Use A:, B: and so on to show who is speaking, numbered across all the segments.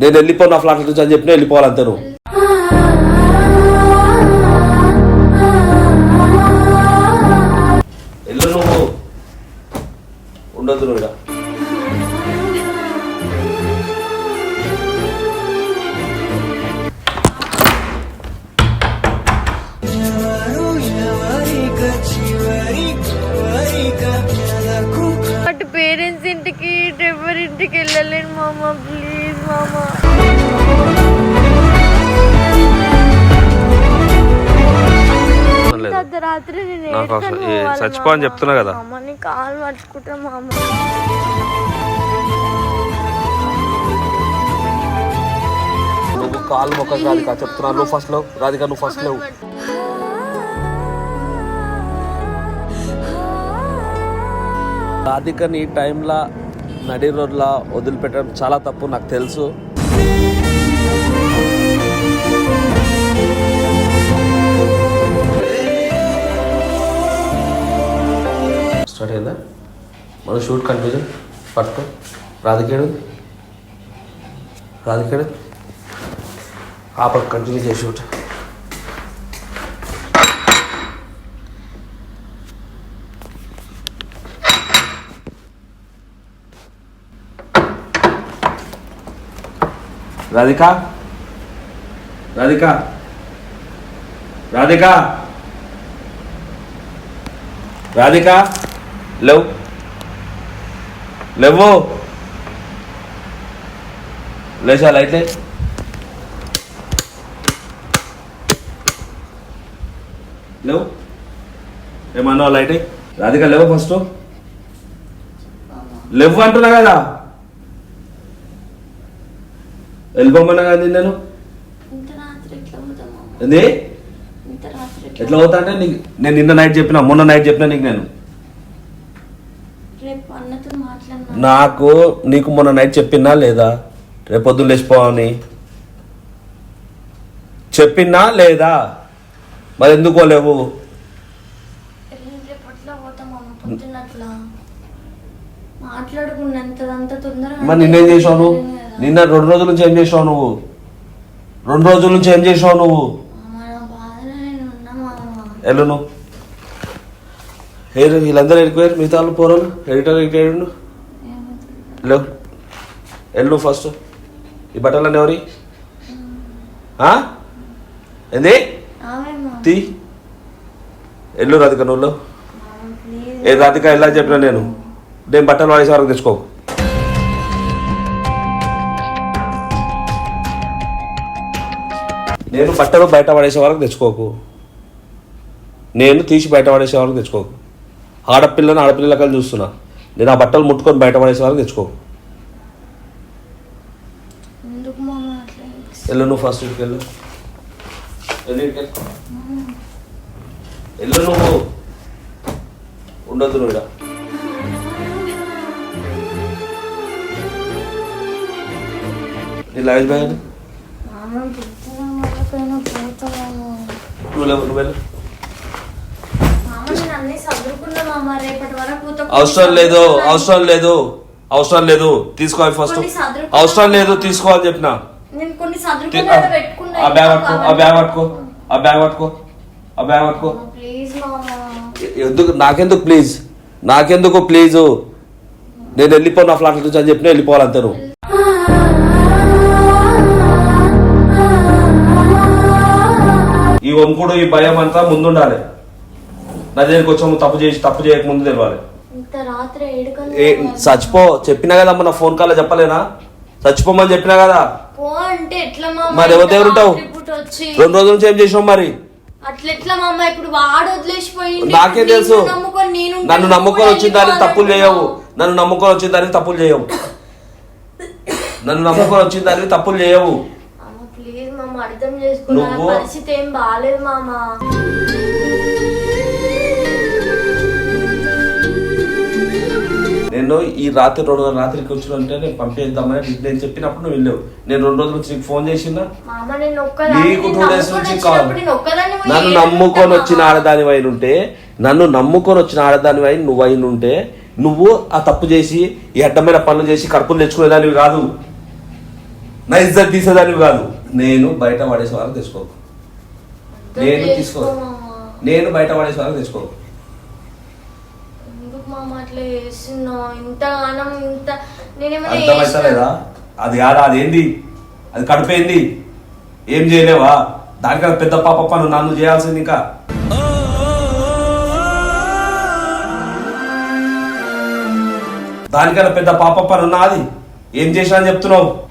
A: నేను వెళ్ళిపో నా ఫ్లాట్ నుంచి అని చెప్పిన వెళ్ళిపోవాలంతే నువ్వు వెళ్ళు నువ్వు ఉండొద్దు నువ్వు
B: వెళ్ళలేను మామ ప్లీజ్ మామ. రాత్రి నేను
A: నాకు అసలు
B: ఏడ్చాను
A: ఏ-
B: పోవాలి
A: చచ్చిపో అని
B: మామ.
A: చెప్తున్నా కదా.
B: మామ నీ కాలు పట్టుకుంటా మామ
A: నువ్వు కాలు మొక్క రాధిక చెప్తున్నా నువ్వు ఫస్ట్ లేవు రాధిక నువ్వు ఫస్ట్ లేవు రాధికని ఈ టైంలో నడి రోడ్లా వదిలిపెట్టడం చాలా తప్పు నాకు తెలుసు. స్టార్ట్ అయిందా? మన షూట్ కంటిన్యూ పట్టుకో. రాధికేడు? రాధికేడు? ఆ పక్క కంటిన్యూ చేసి షూట్. రాధిక? రాధిక? రాధిక? రాధిక? లేవు. లేవు. లేచా లైట్లే. లేవు. ఏమన్నావు లైట్ రాధిక లేవు ఫస్ట్. లేవు అంటున్నా కదా. వెళ్ళిపోమన్నా కదా నేను ఏంది?
B: ఎట్లా
A: అవుతా అంటే నీకు నేను నిన్న నైట్ చెప్పిన మొన్న నైట్ చెప్పిన నీకు నేను? నాకు నీకు మొన్న నైట్ చెప్పినా లేదా? రేపు పొద్దున్న లేచిపోవని చెప్పినా లేదా? మరి ఎందుకో లేవు మరి నిన్నేం చేసావు నువ్వు? నిన్న రెండు రోజుల నుంచి ఏం చేసావు నువ్వు? రెండు రోజుల నుంచి ఏం చేసావు నువ్వు?
B: మామ నా బాధలో నేను ఉన్నా మామ
A: వెళ్ళు నువ్వు ఏరు వీళ్ళందరూ వెళ్ళిపోయారు మిగతా వాళ్ళు పోరాలు ఎడిటర్ ఎడిటర్ లేవు వెళ్ళు ఫస్ట్ ఈ బట్టలన్నీ ఎవరి? ఏంది? తీ. ఎల్లు రాధిక నువ్వు ఏ రాధిక ఎలా చెప్పినా నేను? నేను బట్టలు వాడేసే వరకు తెచ్చుకో. నేను బట్టలు బయట పడేసే వరకు తెచ్చుకోకు. నేను తీసి బయట పడేసే వరకు తెచ్చుకోకు. ఆడపిల్లని ఆడపిల్లలకని చూస్తున్నా. నేను ఆ బట్టలు ముట్టుకొని బయట పడేసే వరకు తెచ్చుకోకు. వెళ్ళు నువ్వు ఫస్ట్ ఇంటికి వెళ్ళు వెళ్ళు నువ్వు. ఉండొద్దు నువ్వు. నీ లగేజ్ బ్యాగ్ అవసరం లేదు అవసరం లేదు అవసరం లేదు. తీసుకోవాలి ఫస్ట్ అవసరం లేదు తీసుకోవాలి చెప్పిన. ఆ బ్యాగ్ పట్టుకో ఆ బ్యాగ్ పట్టుకో ఆ బ్యాగ్ పట్టుకో ఆ బ్యాగ్ పట్టుకో. ఎందుకు నాకెందుకు ప్లీజ్ నాకెందుకు ప్లీజ్ నేను వెళ్ళిపో నా ఫ్లాట్ నుంచి అని చెప్పిన వెళ్ళిపోవాలంతే నువ్వు ఈ వంకుడు ఈ భయం అంతా ముందుండాలి. నా దగ్గరికి వచ్చాము తప్పు చేసి తప్పు చేయక ముందు తెలవాలి. ఏ చచ్చిపో చెప్పినా కదా మన ఫోన్ కాల్లో చెప్పలేనా? చచ్చిపోమని చెప్పినా కదా?
B: పో అంటే ఎట్లా మామ?
A: మరి ఎవరి దగ్గర ఉంటావు? రెండు రోజుల నుంచి ఏం చేసావు మరి?
B: ఇప్పుడు వాడు వదిలేసిపోయింది
A: నాకే
B: ఇప్పుడు
A: తెలుసు.
B: నిన్ను నమ్ముకొని నేను ఉంటే.
A: నన్ను
B: నువ్వు
A: నమ్ముకొని వచ్చిన దానికి తప్పులు చేయవు. నన్ను నమ్ముకొని వచ్చిన దానికి తప్పులు చేయవు. నన్ను నమ్ముకొని వచ్చిన దానికి తప్పులు చేయవు.
B: అర్థం చేసుకున్నా
A: నువ్వు-
B: పరిస్థితి ఏం బాగాలేదు మామ.
A: నేను ఈ రాత్రి రెండు గంటల రాత్రికి వచ్చినంటే నేను పంపేద్దామని నీకు నేను చెప్పినప్పుడు నువ్వు వెళ్ళావు. నేను రెండు రోజుల నుంచి నీకు ఫోన్ చేసినా?
B: మామ నేను ఒక్కదాన్ని
A: నీకు టూ డేస్
B: నమ్ముకొని
A: నుంచి కాల్.
B: వచ్చినప్పుడు నేను ఒక్కదాన్ని పోయి
A: నన్ను నమ్ముకొని
B: మామ.
A: వచ్చిన ఆడదాని అయిన ఉంటే నన్ను నమ్ముకొని వచ్చిన ఆడదాని అయి నువ్వు అయిన ఉంటే నువ్వు ఆ తప్పు చేసి ఈ అడ్డమైన పనులు చేసి కడుపులు తెచ్చుకునేదానివి కాదు. నా ఇజ్జత్ తీసేదానివి కాదు. నేను బయట పడేసే వాళ్ళకి తెచ్చుకోకు. నేను తీసుకో. నేను బయట పడేసే వాళ్ళకి తెచ్చుకోకు.
B: నేనేమైనా
A: అర్థమవుతలేదా అది కాదా? అదేంది? అది కడుపేంది? ఏం చేయలేవా? దానికన్నా పెద్ద పాప పను నన్ను చేయాల్సింది ఇంకా. దానికన్నా పెద్ద పాప పను నాది. ఏం చేసినా అని చెప్తున్నావు?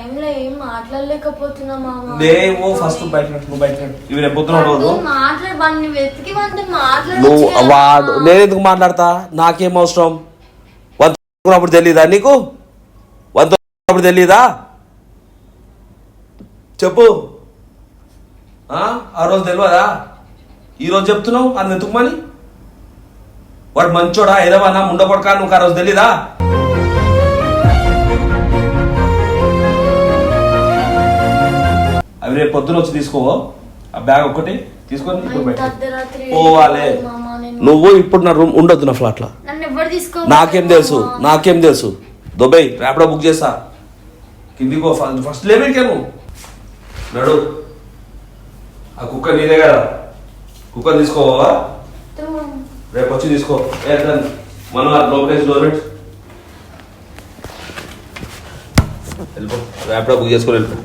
B: టైంలో ఏం మాట్లాడలేకపోతున్నా మామ.
A: లేవు ఫస్ట్ బయట పెట్టు, నువ్వు బయట పెట్టు. ఇవి రేపు పొద్దున రోజు
B: మాట్లాడి వాడిని వెతికి వాడిని
A: నువ్వు వాడు నేను ఎందుకు మాట్లాడతా? నాకేం అవసరం? వంద అప్పుడు తెలీదా నీకు? వంద అప్పుడు తెలీదా? చెప్పు. ఆ ఆ రోజు తెలియదా ఈ రోజు చెప్తున్నావు? అని వెతుకుమని వాడు మంచోడా ఏదవన్నా ముండకొడకా నువ్వు ఆ రోజు తెలీదా? అవి రేపు పొద్దున వచ్చి తీసుకోవో? ఆ బ్యాగ్ ఒక్కటి తీసుకొని ఇప్పుడు పెట్టు.
B: అర్ధరాత్రి
A: పోవాలి. నువ్వు ఇప్పుడు నా రూమ్ ఉండొద్దు నా ఫ్లాట్లో
B: నన్ను ఎవరు తీసుకో
A: నాకేం తెలుసు నాకేం తెలుసు. దుబాయ్ ర్యాపిడో బుక్ చేస్తా. కిందికి ఫస్ట్ లేవేంటే నువ్వు. నడు. ఆ కుక్క నీదే కదా. కుక్క తీసుకోవా రేపు వచ్చి తీసుకో. ఏ. మనం డోర్ పెట్టు వెళ్ళిపో. ర్యాపిడో బుక్ చేసుకొని వెళ్ళిపో.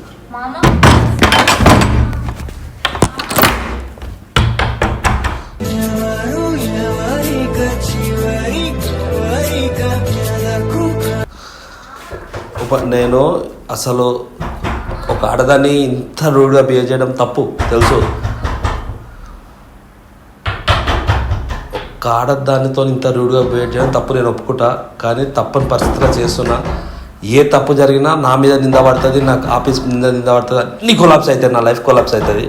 A: ఉప నేను అసలు ఒక ఆడదాన్ని ఇంత రూడ్గా బిహేవ్ చేయడం తప్పు తెలుసు. ఒక ఆడదానితో ఇంత రూడ్గా బిహేవ్ చేయడం తప్పు నేను ఒప్పుకుంటా కానీ తప్పని పరిస్థితిలో చేస్తున్నా. ఏ తప్పు జరిగినా నా మీద నింద పడుతుంది నాకు ఆఫీస్ మీద నింద పడుతుంది అన్ని కొలాప్స్ అవుతాయి నా లైఫ్ కొలాప్స్ అవుతుంది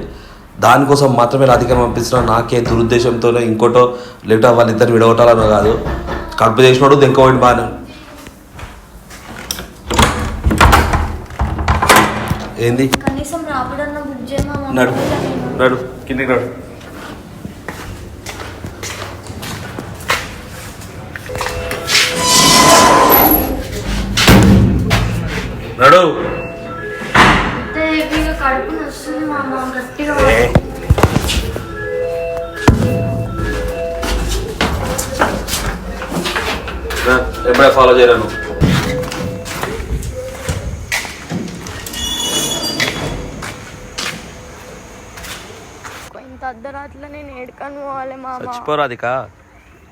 A: దానికోసం మాత్రమే నా అధికారం పంపిస్తున్నా నాకే దురుద్దేశంతోనే ఇంకోటో లేకపోతే వాళ్ళిద్దరిని విడగొట్టాలనో కాదు. కడుపు చేసినోడు దెంకోటి బాగా ఏంది?
B: కనీసం రాపిడన్నా బుక్ చేయమా మామ
A: నడు. నడు. కిందికి నడు. నడు. ఎప్పుడే ఫాలో చేయను
B: ఇంత అర్ధరాత్రిలో నేను ఏడుకని పోవాలి మామ
A: చచ్చిపోరు అదిక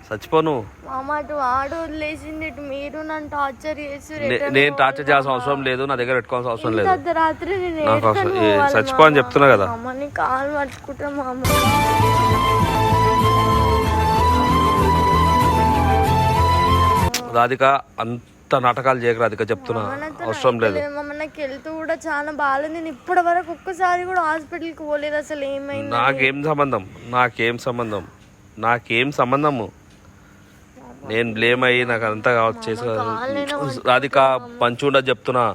A: చచ్చిపోను
B: మామ అటు ఆడు వదిలేసింది ఇటు మీరు నన్ను టార్చర్ చేసి
A: నే- నేను టార్చర్ చేయాల్సిన. అవసరం లేదు నా దగ్గర పెట్టుకోవాల్సిన అవసరం లేదు
B: అర్ధరాత్రి నేను
A: నాకు
B: ఏడుకని
A: అవసరం- ఏ,
B: పోవాలి
A: చచ్చిపో అని
B: మామ.
A: చెప్తున్నా కదా.
B: మామ నీ కాలు పట్టుకుంటా మామ
A: రాధిక అంత నాటకాలు చేయకు రాధిక చెప్తున్నా అవసరం లేదు.
B: నడవలేదు మామ నాకు వెళ్తూ కూడా చాలా బాగాలేదు. నేను ఇప్పటి వరకు ఒక్కసారి కూడా హాస్పిటల్కి పోలేదు అసలు ఏమైంది
A: నాకేం సంబంధం? నాకేం సంబంధం? నాకేం సంబంధము? నేను బ్లేమ్ అయ్యి నాకు అంతా చేసా రాధిక పంచి ఉండదు చెప్తున్నా.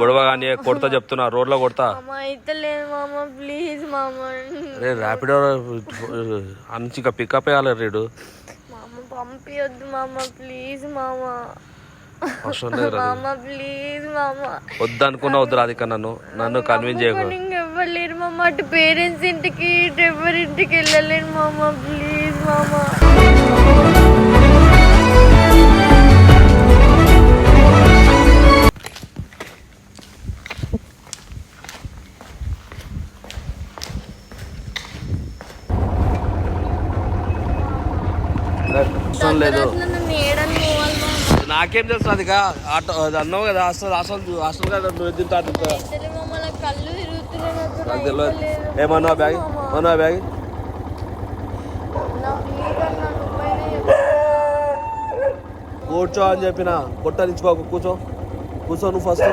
A: గొడవ కానీ కొడతా చెప్తున్నా. రోడ్లో కొడతా. అరే ర్యాపిడో అంచి ఇంకా పికప్ అయ్యాలి రేడు.
B: మామ పంపియొద్దు మామ. ప్లీజ్ మామ.
A: అవసరం లేదు.
B: మామ ప్లీజ్ మామ.
A: వద్దనుకున్నా వద్దు రాధిక నన్ను. నన్ను కన్విన్స్ చేయకు.
B: ఎవ్వలేరు మామ. అటు పేరెంట్స్ ఇంటికి ఇటు ఎవరింటికి వెళ్ళలేను మామ ప్లీజ్ మామ.
A: లేదు
B: అట్లా నన్ను ఏడని పోవాలి మామ
A: నాకేం తెలుసు రాధిక ఆటో అది అన్నావు కదా హాస్టల్ హాస్టల్ హాస్టల్ కదా నువ్వు ఎదురు
B: నాకు
A: తెలియదు. ఏమన్నా బ్యాగ్?
B: అన్నా బ్యాగ్?
A: కూర్చో అని చెప్పిన కొట్టనిచ్చుకోకు కూర్చో. కూర్చో నువ్వు ఫస్ట్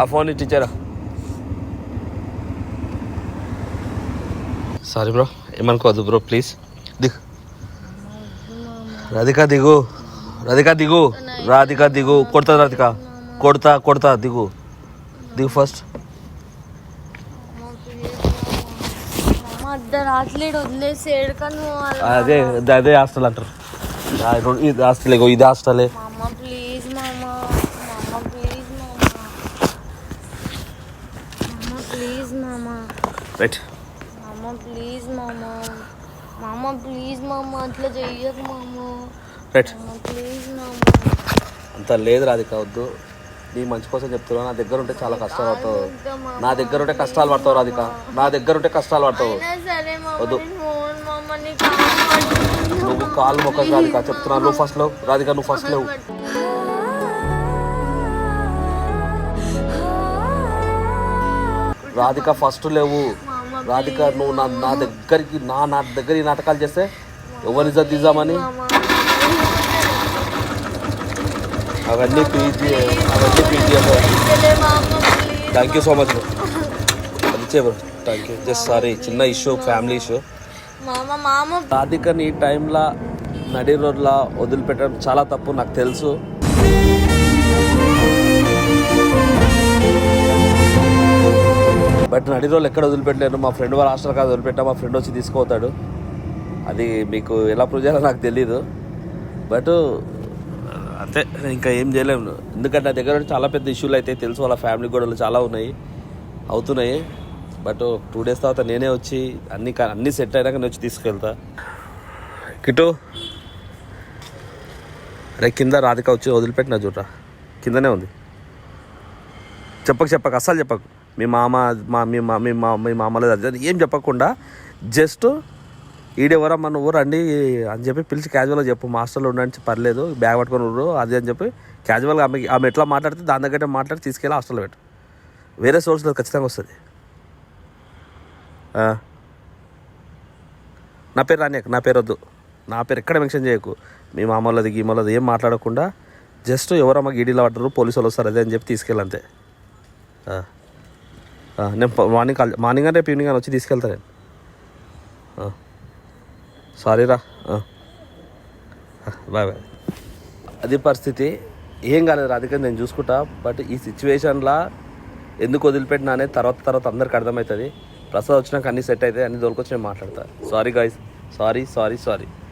A: ఆ ఫోన్ ఇచ్చి ఇచ్చారా సారీ బ్రో ఏమనుకోవద్దు బ్రో ప్లీజ్ దిగు. రాధిక దిగు. రాధిక దిగు. రాధిక దిగు. కొడతా రాధిక. కొడతా కొడతా దిగు. దిగు ఫస్ట్ అదే అదే హాస్టల్ అంటారు. ఇది హాస్టల్ ఇది హాస్టలే
B: మా అమ్మ ప్లీజ్ మామ మా అమ్మ ప్లీజ్ మామ మామ ప్లీజ్ మామ.
A: రైట్
B: మామ ప్లీజ్ మామ. మామ ప్లీజ్ మామ. అట్లా చెయ్యకు మామ.
A: రైట్
B: ప్లీజ్ మామ.
A: అంత లేదు రాధిక వద్దు. నీ మంచి కోసం చెప్తున్నా. నా దగ్గర ఉంటే చాలా కష్టాలు పడతావు. నా దగ్గర ఉంటే కష్టాలు పడతావు రాధిక. నా దగ్గర ఉంటే కష్టాలు పడతావు. వద్దు. నువ్వు కాలు మొక్క రాధిక చెప్తున్నా. నువ్వు ఫస్ట్ లేవు. రాధిక నువ్వు ఫస్ట్ లేవు. రాధిక ఫస్ట్ లేవు. రాధిక నువ్వు నా నా దగ్గరికి నా నా దగ్గర ఈ నాటకాలు చేస్తే ఎవరిని ఇజ్జత్ అవన్నీ పీజీ అవన్నీ PG thank you so much మంచి థ్యాంక్ యూ జస్ట్ సారీ చిన్న ఇష్యూ ఫ్యామిలీ ఇష్యూ
B: మామ
A: రాధికని ఈ టైంలో నడి రోడ్లా వదిలిపెట్టడం చాలా తప్పు నాకు తెలుసు. బట్ నడి రోజులు ఎక్కడ వదిలిపెట్టలేను మా ఫ్రెండ్ వాళ్ళ హాస్టల్ కాదు వదిలిపెట్టా మా ఫ్రెండ్ వచ్చి తీసుకుపోతాడు. అది మీకు ఎలా ప్రూవ్ చేయాలో నాకు తెలీదు. బట్ అంతే ఇంకా ఏం చేయలేము ఎందుకంటే నా దగ్గర చాలా పెద్ద ఇష్యూలు అయితే తెలుసు. వాళ్ళ ఫ్యామిలీ గొడవలు చాలా ఉన్నాయి అవుతున్నాయి. బట్ టూ డేస్ తర్వాత నేనే వచ్చి అన్ని క- అన్ని సెట్ అయినాక నేను వచ్చి తీసుకెళ్తా. కిటు అరే కింద రాధిక వచ్చి వదిలిపెట్టిన చూడరా. కిందనే ఉంది. చెప్పక చెప్పక అస్సలు చెప్పకు. మీ మామ మా మీ మా మీ మా మీ మామలో అది ఏం చెప్పకుండా జస్ట్ ఈడెవరమ్మా నువ్వు రండి అని చెప్పి పిలిచి క్యాజువల్గా చెప్పు. మాస్టర్లు ఉండడానికి ఉండండి పర్లేదు బ్యాగ్ పట్టుకొని ఉండు అది అని చెప్పి క్యాజువల్గా ఆమె ఆమె ఎట్లా మాట్లాడితే దాని దగ్గర మాట్లాడి తీసుకెళ్ళి హాస్టల్లో పెట్టు. వేరే సోర్స్ ఖచ్చితంగా వస్తుంది. నా పేరు రానియకు నా పేరు వద్దు. నా పేరు ఎక్కడ మెన్షన్ చేయకు. మీ మామూలది గీమలది ఏం మాట్లాడకుండా జస్ట్ ఎవరమ్మ గీడీలో పడ్డరు పోలీసు వాళ్ళు వస్తారు అదే అని చెప్పి తీసుకెళ్ళంతే నేను మార్నింగ్ కాల్ మార్నింగ్ అంటే రేపు ఈవినింగ్ అని వచ్చి తీసుకెళ్తా నేను. సారీ రా. బాయ్ బాయ్ అది పరిస్థితి. ఏం కాలేదు రాధిక నేను చూసుకుంటా. బట్ ఈ సిచ్యువేషన్లో ఎందుకు వదిలిపెట్టినా అనేది తర్వాత తర్వాత అందరికి అర్థమవుతుంది. ప్రసాద్ వచ్చినాక అన్ని సెట్ అవుతాయి అన్ని దొరికొచ్చి నేను మాట్లాడతా. Sorry guys sorry sorry sorry